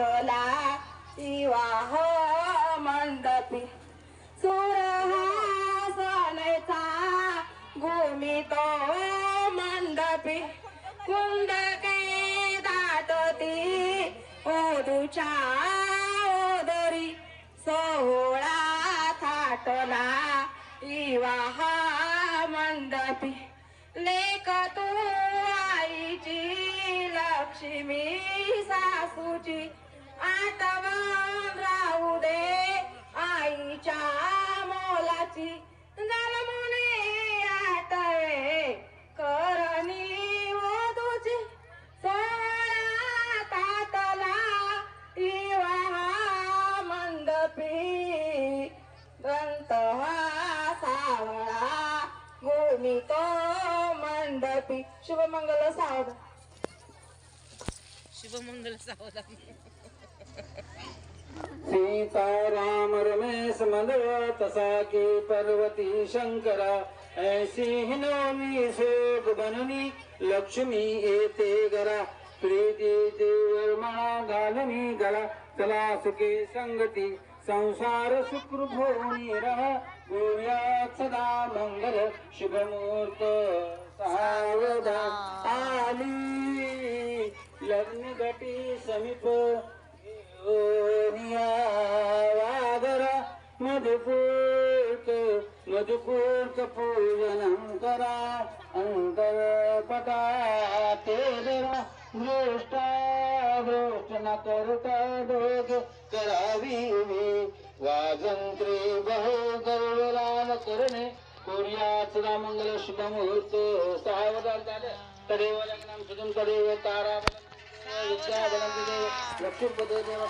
तातला विवाह मंडपी. सुरहासनेचा घुमितो मंडपी. कुंडके दाटती ओदूच्या ओदरी. सोहळा थाटला विवाह मंडपी. लेख तू आईची लक्ष्मी सासूची आता आठवण राहू दे आईच्या मोलाची. झालं जन्मने आठवे करणी हो वधूची सोळा तातला विवाह मंदपी ग्रंथ हा सावळा गोमितो मंडपी. शुभमंगल सावध. शुभमंगल सावधान सीताराम रमेश मधव तसा की पर्वती शंकरा ऐसी हिनोनी शोक बननी लक्ष्मी येते गरा प्रीती वर्मणा घालनी गला चला सुखे संगती संसार सुखरूप होऊनी रहा गोव्या सदा मंगल शुभमुहूर्त सावधान आली लग्न घटी समीप वागरा मधुपूर्क मधुपूर्क पूजनं करा अन्तरपटा तेजरा दृष्टा दृष्ट न करता दोग करावी मी वाजंत्री बहु गर्वलाल करणे कोर्यात सदा मंगल शुभ मुहूर्त सावधान झाले. तदेव लग्नं सुदं तदेव तारा विद्याबलं तदेव लक्ष्मीपदे देव